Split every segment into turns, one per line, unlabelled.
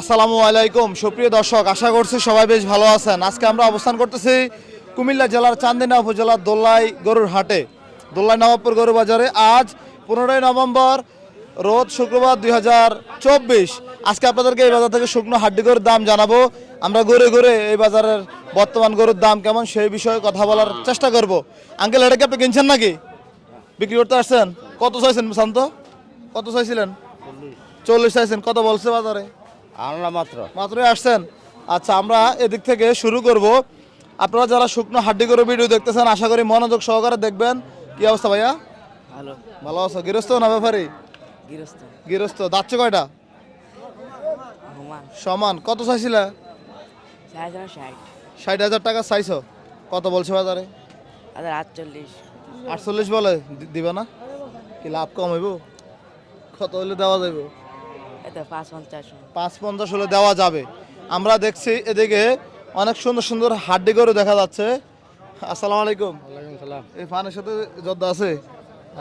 আসসালামু আলাইকুম। সুপ্রিয় দর্শক, আশা করছি সবাই বেশ ভালো আছেন। আজকে আমরা অবস্থান করতেছি কুমিল্লা জেলার চান্দিনা উপজেলার দোল্লাই গরুর হাটে। দোল্লাই নবাবপুর গরু বাজারে আজ পনেরোই নভেম্বর, রোজ শুক্রবার দুই হাজার চব্বিশ। আজকে আপনাদেরকে এই বাজার থেকে শুকনো হাড্ডি গরুর দাম জানাব। আমরা ঘুরে ঘুরে এই বাজারের বর্তমান গরুর দাম কেমন সেই বিষয়ে কথা বলার চেষ্টা করব। আঙ্কেল, এটা কি আপনি কিনছেন নাকি? বিক্রি করতে আসছেন? কত চাইছেন শান্ত? কত চাইছিলেন? চল্লিশ। চাইছেন। কত বলছে বাজারে?
আনলা মাত্র।
মাত্রই আসছেন? আচ্ছা আমরা এদিক থেকে শুরু করব। আপনারা যারা শুকনো হাড্ডি করে ভিডিও দেখতেছেন আশা করি মনোযোগ সহকারে দেখবেন। কি অবস্থা ভাইয়া?
হ্যালো
ভালো আছো? গৃহস্থ না ব্যাপারী?
গৃহস্থ।
গৃহস্থ। যাচ্ছে কয়টা? সমান। কত চাইছিলে?
ষাট।
হাজার টাকা চাইছো। কত বলছে বাজারে?
আটচল্লিশ।
আটচল্লিশ বলে দি- দিবে না? কি লাভ কম হইব? কত হলে দেওয়া যাইব?
পাঁচ পঞ্চাশ
হলে। দেওয়া যাবে। আমরা দেখছি এদিকে অনেক সুন্দর সুন্দর হাড্ডি গরু দেখা যাচ্ছে। আসসালামু আলাইকুম। এই ফানের সাথে জর্দা আছে?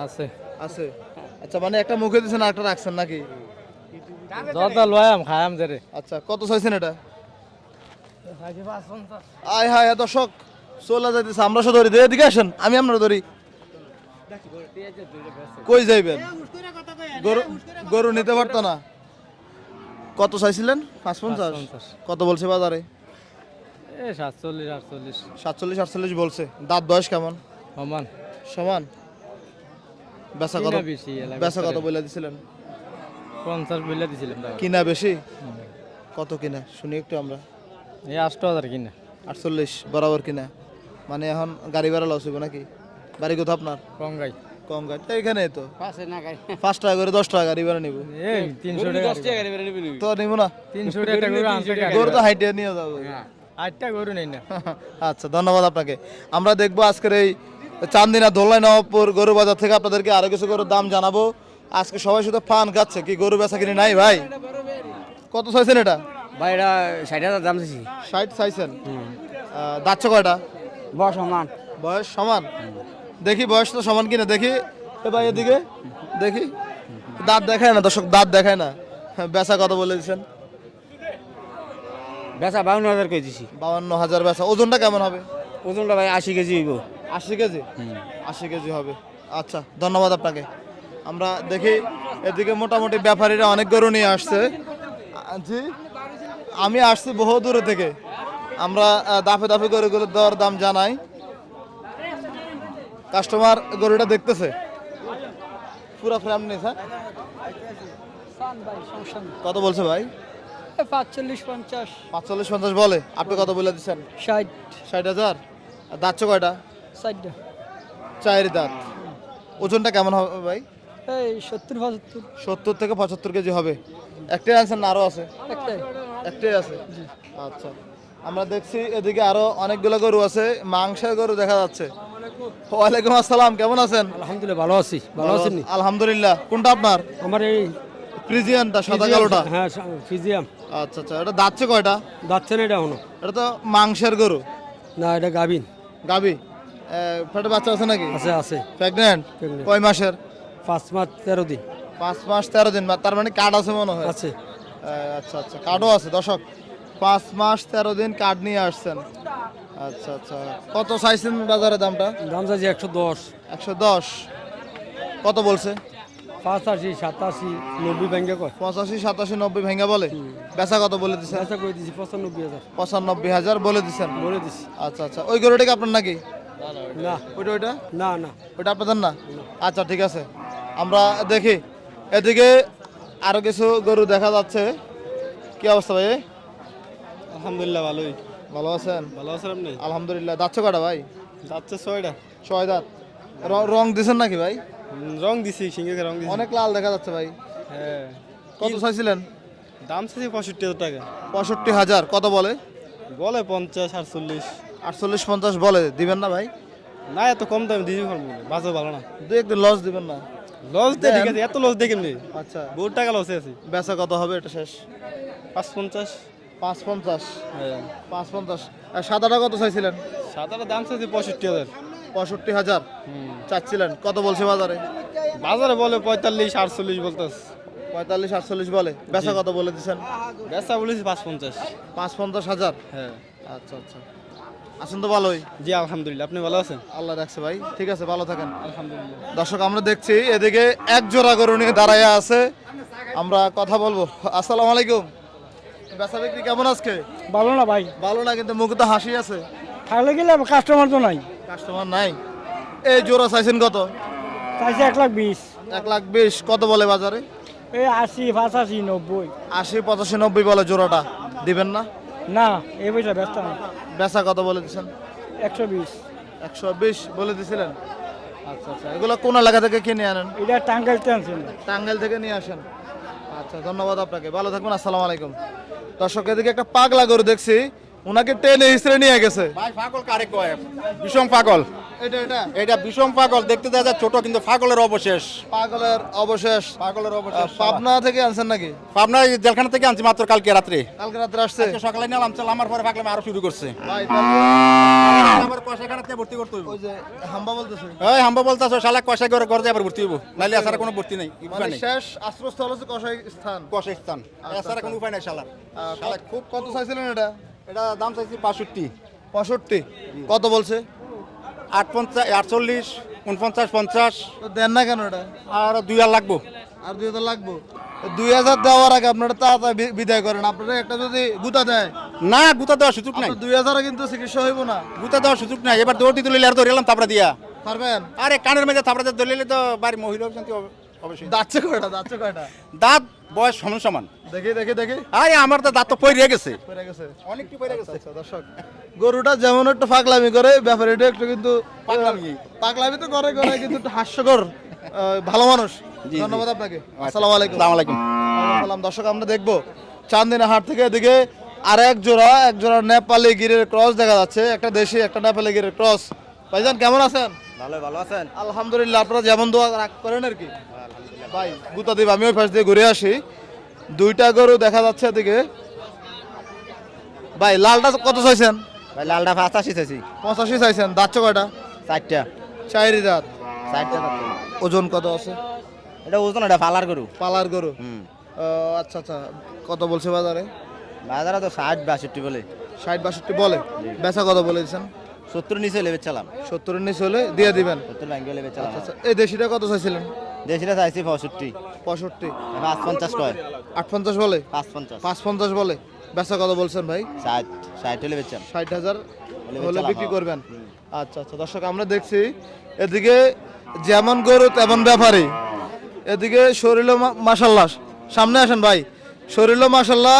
আছে।
আছে। আচ্ছা মানে একটা মুখে দিয়েছেন একটা রাখছেন নাকি?
জর্দা লয়াম খায়াম জেরে।
আচ্ছা কত চাইছেন এটা? আয় হায় দর্শক চলে যাইতেছে আমরা শুধু ধরি। এদিকে আসেন আমি আপনার ধরি। কই যাইবেন? গরু গরু নিতে পারতো না। কত চাইছিলেন? পাঁচ পঞ্চাশ। কত বলছে বাজারে?
এ সাতচল্লিশ আটচল্লিশ।
সাতচল্লিশ আটচল্লিশ বলছে। দাঁত বয়স কেমন?
সমান।
সমান? বেচা কত
বেশি
বেচা কত বলে দিছিলেন?
পঞ্চাশ বলে দিছিলাম দাও।
কিনা বেশি? কত কিনা? শুনি একটু আমরা।
এই আষ্ট হাজার কিনা।
আটচল্লিশ বরাবর কিনা। মানে এখন গাড়ি ভাড়া লস হইব নাকি? বাড়ি কোথাও আপনার?
কম গাই
কম গাড়ি। তো এখানে তো?
পাঁচে না গাড়ি।
পাঁচ টাকা করে দশ টাকা গাড়ি ভাড়া নিব।
এই তিনশো টাকা
তো নিব না?
তিনশো টাকা গরু আনছে
গরু তো হাইটে নিয়ে যাব।
আটটা গরু নেই না।
আচ্ছা ধন্যবাদ আপনাকে। আমরা দেখব আজকের এই চান্দিনা দোলাই নবাবপুর গরু বাজার থেকে আপনাদেরকে আরও কিছু গরুর দাম জানাব। আজকে সবাই শুধু ফান খাচ্ছে কি গরু বেচা কিনে নাই ভাই? কত চাইছেন এটা?
ভাই এটা ষাট হাজার দাম দিছি
ষাট চাইছেন? দাচ্ছে কয়টা?
বস সমান।
বয়স সমান? দেখি বয়স তো সমান কিনা দেখি। এ ভাই এদিকে দেখি। দাঁত দেখায় না দর্শক দাঁত দেখায় না। হ্যাঁ, বেচা কত বলে দিচ্ছেন?
বেচা বাউন্ন হাজার করে দিছি।
বাউন্ন হাজার বেচা। ওজনটা কেমন হবে?
ওজনটা ভাই আশি কেজি হইব।
আশি কেজি? আশি কেজি হবে। আচ্ছা ধন্যবাদ আপনাকে। আমরা দেখি এদিকে মোটামুটি ব্যাপারীরা অনেক গরু নিয়ে আসছে। জি আমি আসছি বহু দূরে থেকে। আমরা দাফে দাফে গরুগুলোর দর দাম জানাই। কাস্টমার গরুটা দেখতেছে। পুরো ফ্রেম নেই স্যার কত বলছে ভাই?
পাঁচচল্লিশ পঞ্চাশ।
পাঁচচল্লিশ পঞ্চাশ বলে। আপনি কত বলে দিচ্ছেন?
ষাট।
ষাট হাজার? আর দাঁতছে কয়টা?
ষাটটা
চায়ের দাঁত। ওজনটা কেমন হবে ভাই?
এই সত্তর পঁচাত্তর।
সত্তর থেকে পঁচাত্তর কেজি হবে। একটাই আনছেন না আরও আছে?
একটাই।
একটাই আছে? আচ্ছা। আমরা দেখছি এদিকে আরও অনেকগুলো গরু আছে। মাংসের গরু দেখা যাচ্ছে। ওয়ালাইকুম আসসালাম কেমন আছেন?
আলহামদুলিল্লাহ ভালো আছি। ভালো আছেন
আলহামদুলিল্লাহ। কোনটা আপনার?
আমার এই
ফ্রিজিয়ানটা সাদা কালোটা?
হ্যাঁ ফিজিয়াম
আচ্ছা আচ্ছা এটা দাচ্ছে কয়টা?
যাচ্ছে না এটা
এটা তো মাংসের গরু।
না এটা গাবিন
গাবি ফেটে বাচ্চা আছে নাকি?
আছে আছে।
প্রেগনেন্ট কয় মাসের?
পাঁচ মাস তেরো দিন।
পাঁচ মাস তেরো দিন তার মানে কার্ড আছে মনে হয়।
আছে।
আচ্ছা আচ্ছা কার্ডও আছে দর্শক। পাঁচ মাস তেরো দিন কার্ড নিয়ে আসছেন। আচ্ছা আচ্ছা। কত চাইছেন বাজারে দামটা?
দাম চাইছি একশো দশ।
একশো দশ। কত বলছে?
পাঁচাশি সাতাশি নব্বই ব্যাংকে কয়।
পঁচাশি সাতাশি নব্বই ভেঙে বলে? বেচা কত বলে দিচ্ছেন
পয়সা করে দিছি পঁচানব্বই হাজার।
পঁচানব্বই হাজার বলে দিচ্ছেন
বলে দিছি।
আচ্ছা আচ্ছা। ওই গরুটা কি আপনার নাকি?
না।
ওইটা ওইটা?
না না।
ওইটা আপনাদের না? আচ্ছা ঠিক আছে। আমরা দেখি। এদিকে আরও কিছু গরু দেখা যাচ্ছে। কি অবস্থা ভাই?
আলহামদুলিল্লাহ ভালোই।
ভালো আছেন?
ভালো আছেন আপনি?
আলহামদুলিল্লাহ। যাচ্ছে কটা ভাই?
যাচ্ছে ছয়টা।
ছয় দাঁত। র- দিছেন নাকি ভাই?
রং দিছি সিঙ্গে রং দিছি।
অনেক লাল দেখা যাচ্ছে ভাই।
হ্যাঁ।
কত চাইছিলেন?
দাম চাইছি পঁয়ষট্টি হাজার টাকা।
পঁয়ষট্টি হাজার। কত বলে?
বলে পঞ্চাশ আটচল্লিশ।
আটচল্লিশ পঞ্চাশ বলে। দিবেন না ভাই?
না এত কম দামে দিদি বাজার ভালো না।
দু একদিন লস দিবেন না।
লস দিয়ে ঠিক আছে এত লস কেমনি?
আচ্ছা।
বহুত টাকা লসে আছি।
বেচা কত হবে এটা শেষ?
পাঁচ পঞ্চাশ।
পাঁচ পঞ্চাশ
হ্যাঁ।
পাঁচ পঞ্চাশ আর সাদাটা কত চাইছিলেন?
সাদাটা দাম চাইছি পঁয়ষট্টি হাজার।
পঁয়ষট্টি হাজার। চাচ্ছিলেন। কত বলছে বাজারে?
বাজারে বলে পঁয়তাল্লিশ আটচল্লিশ বলতেছে।
পঁয়তাল্লিশ আটচল্লিশ বলে। বেচা কত বলে দিচ্ছেন?
বেচা বলেছি পাঁচ পঞ্চাশ
পাঁচ পঞ্চাশ হাজার?
হ্যাঁ।
আচ্ছা আচ্ছা। আছেন তো ভালোই।
জি আলহামদুলিল্লাহ। আপনি ভালো আছেন?
আল্লাহ রাখছে ভাই। ঠিক আছে ভালো থাকেন।
আলহামদুলিল্লাহ।
দর্শক আমরা দেখছি এদিকে এক জোড়া গরু নিয়ে দাঁড়াইয়া আছে। আমরা কথা বলব। আসসালামু আলাইকুম। বেচা বিক্রি কেমন আজকে?
ভালো না ভাই।
ভালো না কিন্তু মুখে তো হাসি আছে।
খাইলে গেলে কাস্টমার তো নাই।
কাস্টমার নাই। এই জোড়া চাইছেন কত?
চাইছে এক লাখ বিশ।
এক লাখ বিশ কত বলে বাজারে?
এই আশি পঁচাশি নব্বই।
আশি পঁচাশি নব্বই বলে জোড়াটা। দিবেন না?
না এই পয়সা ব্যস্ত না।
বেচা কত বলে দিচ্ছেন
একশো বিশ।
একশো বিশ বলে দিছিলেন? আচ্ছা আচ্ছা এগুলো কোন এলাকা থেকে কিনে আনেন?
এটা টাঙ্গাইল টেনশন
টাঙ্গাইল থেকে নিয়ে আসেন। আচ্ছা ধন্যবাদ আপনাকে। ভালো থাকবেন আসসালামু আলাইকুম। দর্শক এদিকে একটা পাগলা গরু দেখছি। ওনাকে টেনে হিসেবে নিয়ে গেছে।
ভাই পাগল কারে কয়? বিষম পাগল।
এটা এটা।
এটা বিষম পাগল দেখতে দেখা যায় ছোট কিন্তু পাগলের অবশেষ।
পাগলের অবশেষ।
পাগলের অবশেষ
পাবনা থেকে আনছেন নাকি?
পাবনা জেলখানা থেকে আনছি মাত্র কালকে রাত্রে।
কালকে রাত্রে আসছে?
সকালে নিলাম চল আমার পরে পাগলাম আরও শুরু করছে।
ভাই
কষাখানাতে ভর্তি করতে হইব?
ওই যে হাম্বা বলতেছে।
হাম্বা বলতাছো শালা কষাই ঘরে ভর্তি হইব? নাইলে আসার কোনো ভর্তি নাই
মানে শেষ আশ্রয়স্থল হচ্ছে কষাই স্থান?
কষাই স্থান। আসার কোনো উপায় নাই
আহ, কত- খুব কত চাইছিলেন এটা?
এটা দাম চাইছি পাঁষট্টি
পঁয়ষট্টি কত বলছে?
আট পঞ্চাশ আটচল্লিশ উনপঞ্চাশ পঞ্চাশ।
তো দেন না কেন এটা?
আর দুই আর লাগবো।
আর দুই হাজার লাগবো? দুই হাজার দেওয়ার আগে আপনারা তাড়াতাড়ি বিদায় করেন। আপনারা একটা যদি গুতা দেয়?
না গুতা দেওয়ার সুযোগ নাই।
দুই হাজারে কিন্তু চিকিৎসা হইব না।
গুতা দেওয়ার সুযোগ নাই। এবার দৌড় দিতে লইলে আর ধরে এলাম দিয়া।
পারবেন?
আরে কানের মেঝে থাপড়াতে দলিলে তো বাড়ি মহিলা অবশ্যই
দাচ্ছে কয়টা? দাচ্ছে কয়টা?
দাঁত বয়স সমান সমান।
দেখি দেখি দেখি।
আরে আমার তো দাঁত পড়ে গেছে।
পড়ে গেছে।
অনেকটি পড়ে গেছে।
আচ্ছা দর্শক গরুটা যেমন একটু পাগলামি করে ব্যাপারীটা একটু কিন্তু
পাগলামি।
পাগলামি তো করে করে কিন্তু হাস্যকর ভালো মানুষ। ধন্যবাদ আপনাকে। আসসালামু আলাইকুম।
আসসালামু আলাইকুম।
সালাম দর্শক আমরা দেখব চান্দিনা হাট থেকে এদিকে আর এক জোড়া এক জোড়া নেপালি গিরের ক্রস দেখা যাচ্ছে। একটা দেশি একটা নেপালি গিরের ক্রস। ভাইজান কেমন আছেন?
ভালো ভালো আছেন?
আলহামদুলিল্লাহ আপনারা যেমন দোয়া করেন আর কি। ভাই গুতা দিব আমি ওই পাশ দিয়ে ঘুরে আসি। দুইটা গরু দেখা যাচ্ছে এদিকে। ভাই লালটা কত চাইছেন?
ভাই লালটা পঁচাশি চাইছি।
পঁচাশি চাইছেন দাঁতছ কয়টা?
চারটা।
চাইরি দাঁত।
চারটা
ওজন কত আছে?
এটা ওজন এটা পালার গরু।
পালার গরু? আচ্ছা আচ্ছা কত বলছে বাজারে?
বাজারে তো ষাট বাষট্টি বলে।
ষাট বাষট্টি বলে। বেচা কত বলে দিচ্ছেন?
সত্তর নিচে লেবে চালাম
সত্তরের নিচে হলে দিয়ে দিবেন।
সত্তর ব্যাংকে লেবে চালাম
আচ্ছা আচ্ছা। এই দেশিটা কত চাইছিলেন?
দেশিটা চাইছি পঁয়ষট্টি।
পঁয়ষট্টি।
পাঁচ পঞ্চাশ কয়?
আট পঞ্চাশ বলে?
পাঁচ পঞ্চাশ
পাঁচ পঞ্চাশ বলে? বেচা কত বলছেন ভাই?
ষাট। ষাট হলে বেচাম
ষাট হাজার
হলে
বিক্রি। করবেন। আচ্ছা আচ্ছা। দর্শক আমরা দেখছি এদিকে যেমন গরু তেমন ব্যাপারী। এদিকে শরীরও মাসাল্লাহ সামনে আসেন ভাই। শরীরও মাসাল্লাহ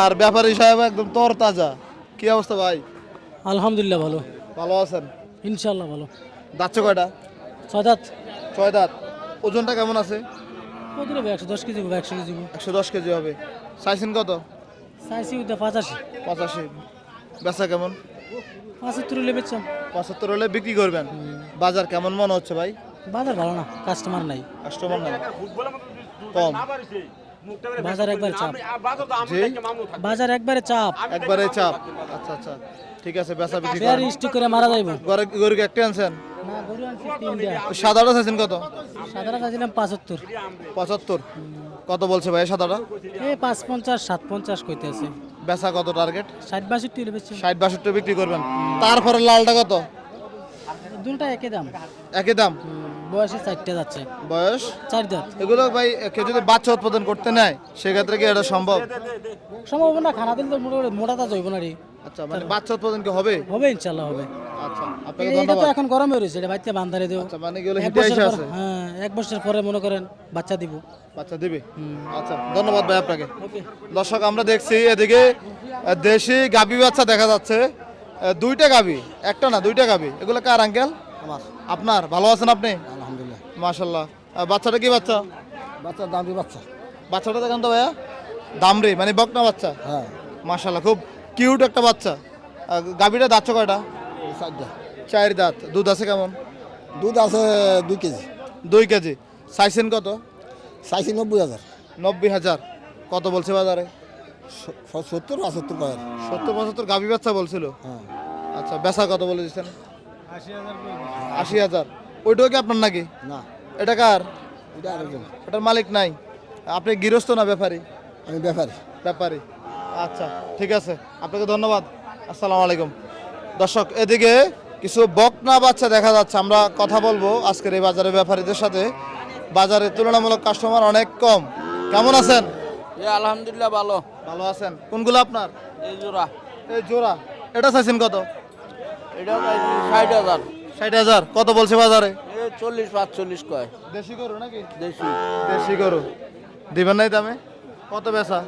আর ব্যাপারী সাহেব একদম তর তাজা কি অবস্থা ভাই?
আলহামদুলিল্লাহ ভালো।
ভালো আছেন?
ইনশাল্লাহ ভালো।
যাচ্ছে কয়টা?
ছয় দাঁত।
ছয় দাঁত। ওজনটা কেমন আছে?
কত একশো দশ কেজি একশো কেজি
একশো দশ কেজি হবে। চাইছেন কত?
চাইছি পঁচাশি।
পঁচাশি। বেচা কেমন?
পঁচাত্তর হলে বেচাম
পঁচাত্তর হলে বিক্রি করবেন। বাজার কেমন মনে হচ্ছে ভাই?
বাজার ভালো না কাস্টমার নাই।
কাস্টমার নাই। কম।
বাজার একবার চাপ। বাজার একবারে চাপ।
একবারে চাপ। আচ্ছা আচ্ছা ঠিক আছে বেচা বিক্রি করেন।
স্টিক করে মারা যাইব।
ঘরে গরুকে একটা আনছেন?
না গরু আনছি তিনটা।
সাদাটা চাইছেন কত?
সাদারা চাইছিলাম পাঁচাত্তর।
পঁচাত্তর। কত বলছে ভাই সাদাটা?
এই পাঁচ পঞ্চাশ সাত পঞ্চাশ কইতে আছে।
বেচা কত টার্গেট
ষাট বাষট্টি হলে বেচছি
ষাট বাষট্টি বিক্রি করবেন। তারপরে লালটা কত?
দুটা একই দাম।
একই দাম?
হুম, বয়সে চারটে যাচ্ছে।
বয়স?
চার দাঁত।
এগুলো ভাই কেউ যদি বাচ্চা উৎপাদন করতে নেয় সেক্ষেত্রে কি এটা সম্ভব?
সম্ভব না খানা দিলে তো মোটামুটি মোটাটা জৈব না রে।
আচ্ছা মানে বাচ্চা উৎপাদন কি হবে?
হবে ইনশাল্লাহ হবে।
আচ্ছা আপনাকে
তো এখন গরমে রয়েছে এটা বাচ্চা বান্ধারে দেও
আচ্ছা মানে কি হলো হিটে এসে আছে?
হ্যাঁ এক বছর পরে মনে করেন বাচ্চা দিব।
বাচ্চা দিবে? আচ্ছা ধন্যবাদ ভাই আপনাকে। দর্শক আমরা দেখছি এদিকে দেশি গাবি বাচ্চা দেখা যাচ্ছে। দুইটা গাবি একটা না দুইটা গাবি। এগুলো কার আঙ্কেল?
আমার।
আপনার ভালো আছেন আপনি?
আলহামদুলিল্লাহ।
মাশাল্লাহ বাচ্চাটা কি বাচ্চা?
বাচ্চার দামি বাচ্চা।
বাচ্চাটা দেখেন তো ভাইয়া। দামরি মানে বকনা বাচ্চা?
হ্যাঁ।
মাশাল্লাহ খুব কিউট একটা বাচ্চা। আহ, গাবিটা দাঁতছ কয়টা?
চারটা।
চার দাঁত। দুধ আছে কেমন?
দুধ আছে দুই কেজি।
দুই কেজি। সাইসেন কত?
চাইছি নব্বই হাজার।
নব্বই হাজার। কত বলছে বাজারে?
সত্তর পঁচাত্তর
সত্তর পঁচাত্তর গাভি বাচ্চা বলছিল?
হ্যাঁ।
আচ্ছা বেচা কত বলে দিচ্ছেন? আশি হাজার ওইটাও কি আপনার নাকি?
না।
এটা কার?
এটা
এটার মালিক নাই। আপনি গৃহস্থ না ব্যাপারী?
আমি ব্যাপারী।
ব্যাপারী। আচ্ছা ঠিক আছে। আপনাকে ধন্যবাদ। আসসালামু আলাইকুম। দর্শক এদিকে কিছু বকনা বাচ্চা দেখা যাচ্ছে। আমরা কথা বলব আজকের এই বাজারে ব্যাপারীদের সাথে। বাজারে তুলনামূলক কাস্টমার অনেক কম। কেমন আছেন?
আলহামদুলিল্লাহ ভালো।
ভালো আছেন। কোনগুলো আপনার?
এই জোড়া।
এই জোড়া। এটা চাইছেন কত?
এটা ষাট হাজার।
ষাট হাজার। কত বলছে বাজারে?
চল্লিশ পাঁচচল্লিশ কয়।
দেশি গরু নাকি?
দেশি।
দেশি গরু। দিবেন নাই দামে? কত বেচা?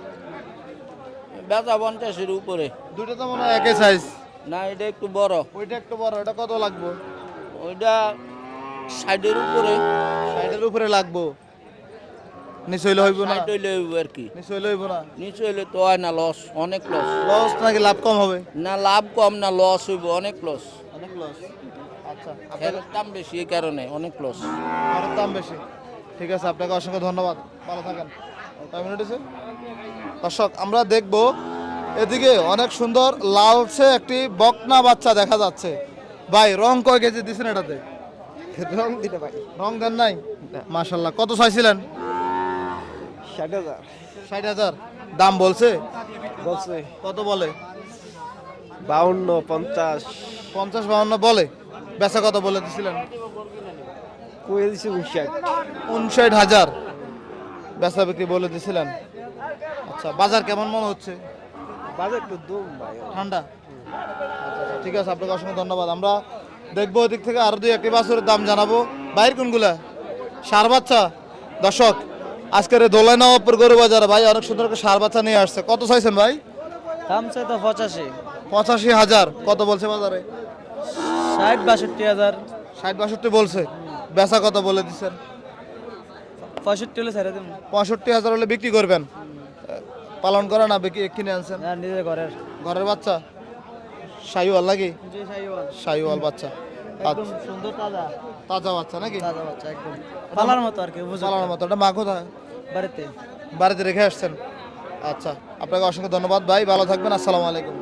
বেচা পঞ্চাশের উপরে।
দুটো তো মনে হয় একই সাইজ
না এটা একটু বড়।
ওইটা একটু বড়। এটা কত লাগবে?
ওইটা ষাটের উপরে।
ষাটের উপরে লাগবো। নিচে হইলে হইব না?
ষাট হইলে হইব আর কি।
নিচে হইলে হইব না?
নিচে হইলে তো হয় না লস অনেক লস
লস নাকি লাভ কম হবে?
না লাভ কম না লস হইব অনেক লস
অনেক লস আচ্ছা
দাম বেশি এই কারণে অনেক লস
আর দাম বেশি। ঠিক আছে আপনাকে অসংখ্য ধন্যবাদ। ভালো থাকেন। কয় মিনিট হয়েছে? দর্শক আমরা দেখব এদিকে অনেক সুন্দর লালচে একটি বকনা বাচ্চা দেখা যাচ্ছে। ভাই রং কয় কেজি দিছেন এটাতে?
রং দিতে পারি।
রং দেন নাই? মাশাল্লাহ কত চাইছিলেন
ষাট হাজার।
ষাট হাজার। দাম বলছে?
বলছে।
কত বলে?
বাউন্ন পঞ্চাশ।
পঞ্চাশ বাউন্ন বলে। বেচা কত বলে দিছিলেন?
কয়ে দিচ্ছে উনষাট।
উনষাট হাজার। বেচা বিক্রি বলে দিছিলেন। আচ্ছা বাজার কেমন মনে হচ্ছে?
বাজার একটু দুম ভাই।
ঠান্ডা? ঠিক আছে আপনাকে অসংখ্য ধন্যবাদ। আমরা দেখব ওদিক থেকে আরও দুই একটি বাছুরের দাম জানাব। বাইর কোনগুলা? সার বাচ্চা? দর্শক আজকের দোলাই নবাবপুর গরু বাজারে ভাই অনেক সুন্দর সার বাচ্চা নিয়ে আসছে। কত চাইছেন ভাই?
দাম চাই তো পঁচাশি।
পঁচাশি হাজার। কত বলছে বাজারে?
ষাট বাষট্টি হাজার।
ষাট বাষট্টি বলছে। বেচা কত বলে দিচ্ছেন?
পঁয়ষট্টি হলে ছেড়ে দেবো
পঁয়ষট্টি হাজার হলে বিক্রি করবেন। পালন করে না বিক্রি কিনে আনছেন?
নিজের ঘরের।
ঘরের বাচ্চা? শাহিওয়াল নাকি?
জি সাইওয়াল
শাহিওয়াল বাচ্চা।
সুন্দর তাজা।
তাজা বাচ্চা নাকি?
তাজা বাচ্চা একদম। পালার মতো আর কি
পালার মতো। এটা মা কোথায়?
বাড়িতে।
বাড়িতে রেখে আসছেন? আচ্ছা আপনাকে অসংখ্য ধন্যবাদ ভাই ভালো থাকবেন আসসালামু আলাইকুম।